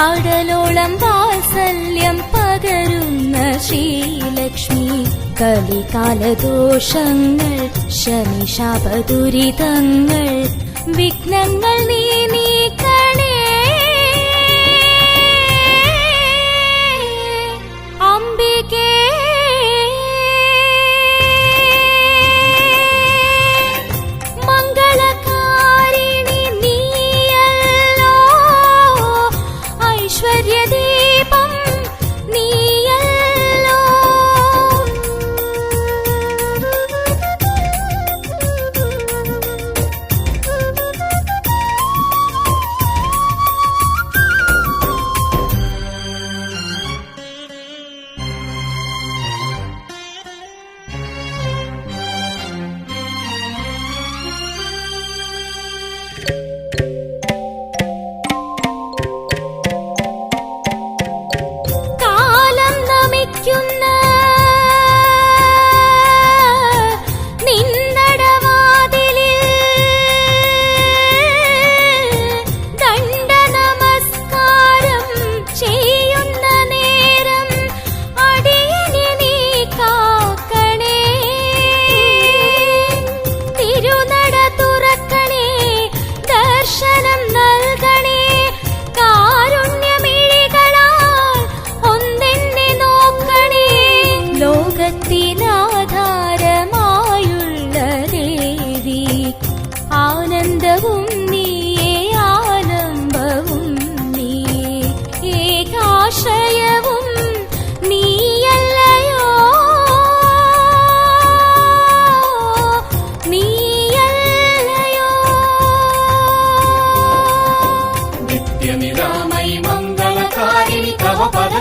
കടലോളം വാത്സല്യം പകരുന്ന ശ്രീലക്ഷ്മി. കലികാലദോഷങ്ങൾ ശനിശാപദുരിതങ്ങൾ വിഘ്നങ്ങൾ നീ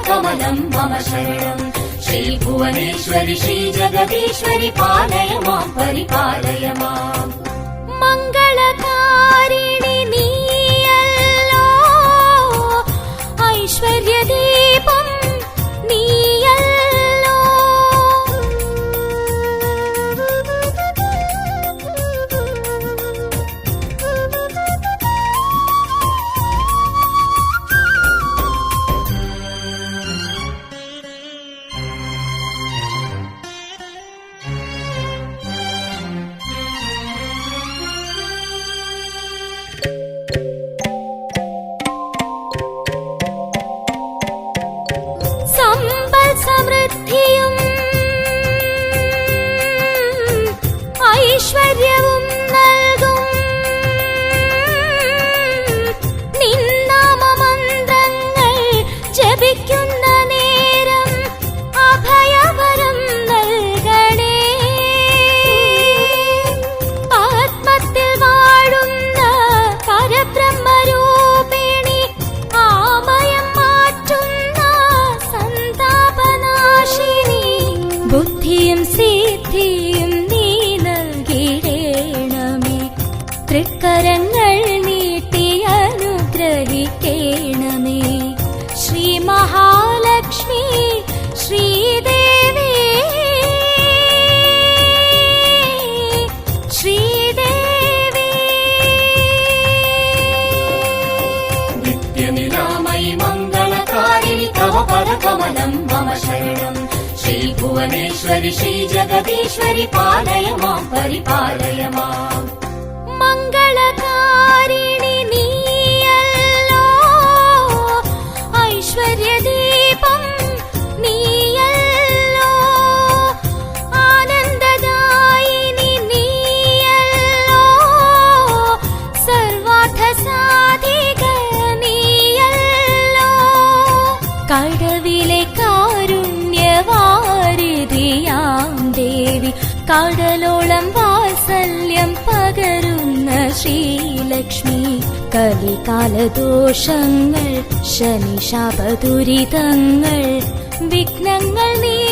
కమలం మమ శరణం శ్రీ భువనేశ్వరి శ్రీ జగదీశ్వరి పాలయ మాం పరిపాలయ మాం തവ പദകമലം മമ ശരണം. ശ്രീഭുവനേശ്വരി ശ്രീജഗദീശ്വരി പാലയ മാം പരിപാലയ മാം മംഗളകാരിണി നീയല്ലോ ഐശ്വര്യദീപം നീയല്ലോ ആനന്ദദായിനി നീയല്ലോ കടലോളം വാത്സല്യം പകരുന്ന ശ്രീലക്ഷ്മി. കലികാലദോഷങ്ങൾ ശനിശാപദുരിതങ്ങൾ വിഘ്നങ്ങൾ നീ